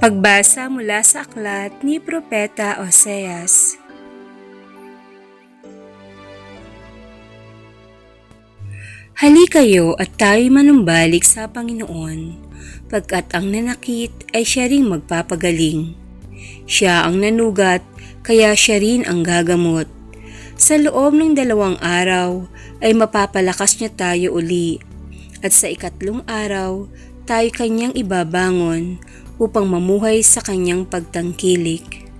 Pagbasa mula sa aklat ni Propeta Oseas. Hali kayo at tayo manumbalik sa Panginoon, pagkat ang nanakit ay siya ring magpapagaling. Siya ang nanugat, kaya siya rin ang gagamot. Sa loob ng dalawang araw ay mapapalakas niya tayo uli, at sa ikatlong araw tayo kanyang ibabangon upang mamuhay sa kanyang pagtangkilik.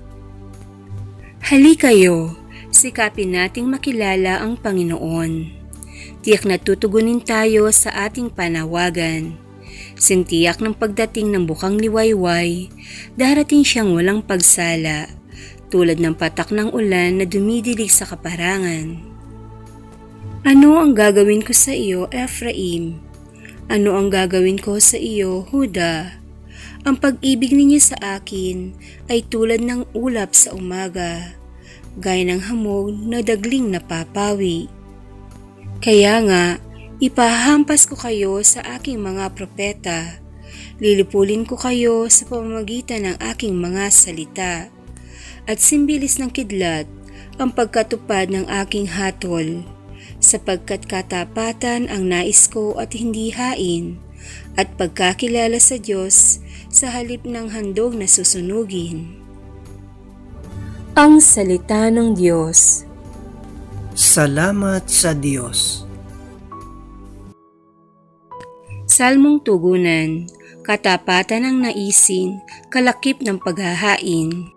Hali kayo, sikapin nating makilala ang Panginoon. Tiyak na tutugunin tayo sa ating panawagan. Sintiyak ng pagdating ng bukang liwayway, darating siyang walang pagsala, tulad ng patak ng ulan na dumidilig sa kaparangan. Ano ang gagawin ko sa iyo, Ephraim? Ano ang gagawin ko sa iyo, Huda? Ang pag-ibig ninyo sa akin ay tulad ng ulap sa umaga, gaya ng hamog na dagling napapawi. Kaya nga, ipahampas ko kayo sa aking mga propeta. Lilipulin ko kayo sa pamamagitan ng aking mga salita. At simbilis ng kidlat ang pagkatupad ng aking hatol, sapagkat katapatan ang nais ko at hindi hain, at pagkakilala sa Diyos sa halip ng handog na susunugin. Ang Salita ng Diyos Salamat sa Diyos. Salmong Tugunan Katapatan ng naisin, kalakip ng paghahain.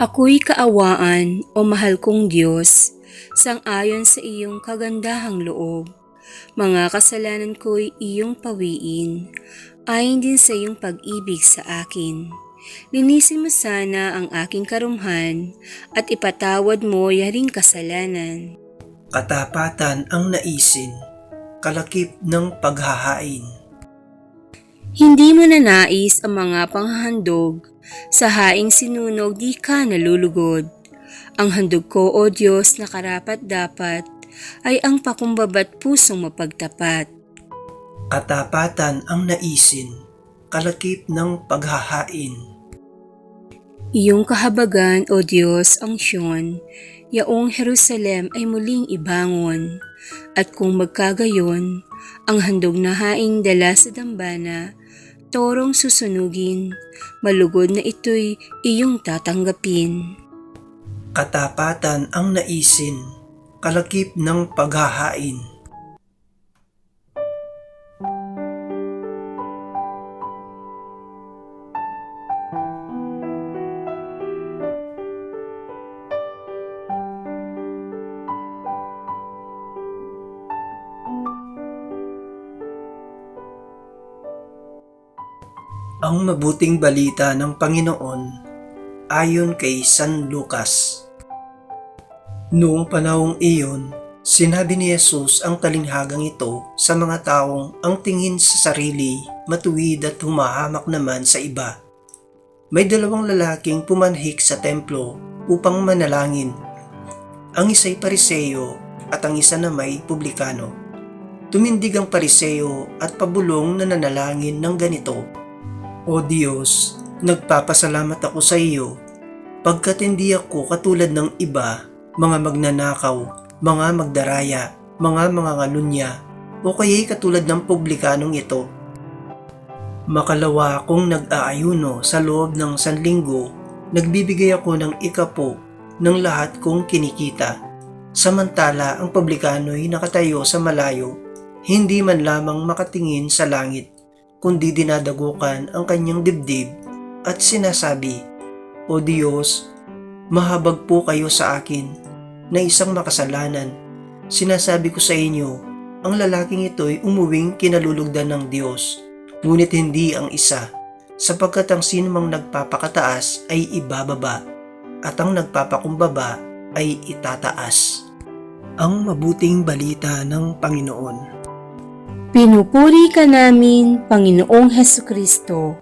Ako'y kaawaan o mahal kong Diyos, sang-ayon sa iyong kagandahang loob. Mga kasalanan ko'y iyong pawiin, ayon din sa iyong pag-ibig sa akin. Linisin mo sana ang aking karumhan at ipatawad mo yaring kasalanan. Katapatan ang naisin, kalakip ng paghahain. Hindi mo na nais ang mga panghahandog, sa haing sinunog di ka nalulugod. Ang handog ko, O Diyos, na karapat dapat, ay ang pakumbabat pusong mapagtapat. Katapatan ang naisin, kalakip ng paghahain. Iyong kahabagan, O Diyos, ang Siyon, yaong Jerusalem ay muling ibangon. At kung magkagayon, ang handog na haing dala sa dambana, torong susunugin, malugod na ito'y iyong tatanggapin. Katapatan ang naisin, kalakip ng paghahain. Ang mabuting balita ng Panginoon ayon kay San Lucas. Noong panahong iyon, sinabi ni Jesus ang talinghagang ito sa mga taong ang tingin sa sarili matuwid at humahamak naman sa iba. May dalawang lalaking pumanhik sa templo upang manalangin. Ang isa'y pariseyo at ang isa na may publikano. Tumindig ang pariseyo at pabulong na nanalangin ng ganito, o Diyos, nagpapasalamat ako sa iyo pagkat hindi ako katulad ng iba, mga magnanakaw, mga magdaraya, mga mga ngalunya, o kaya'y katulad ng publikanong ito. Makalawa akong nag-aayuno sa loob ng sanlinggo, nagbibigay ako ng ikapo ng lahat kong kinikita. Samantala ang publikano'y nakatayo sa malayo, hindi man lamang makatingin sa langit kundi dinadagukan ang kanyang dibdib at sinasabi, O Diyos, mahabag po kayo sa akin na isang makasalanan. Sinasabi ko sa inyo, ang lalaking ito'y umuwing kinalulugdan ng Diyos, ngunit hindi ang isa, sapagkat ang sinumang nagpapakataas ay ibababa, at ang nagpapakumbaba ay itataas. Ang mabuting balita ng Panginoon. Pinupuri ka namin, Panginoong Heso Kristo.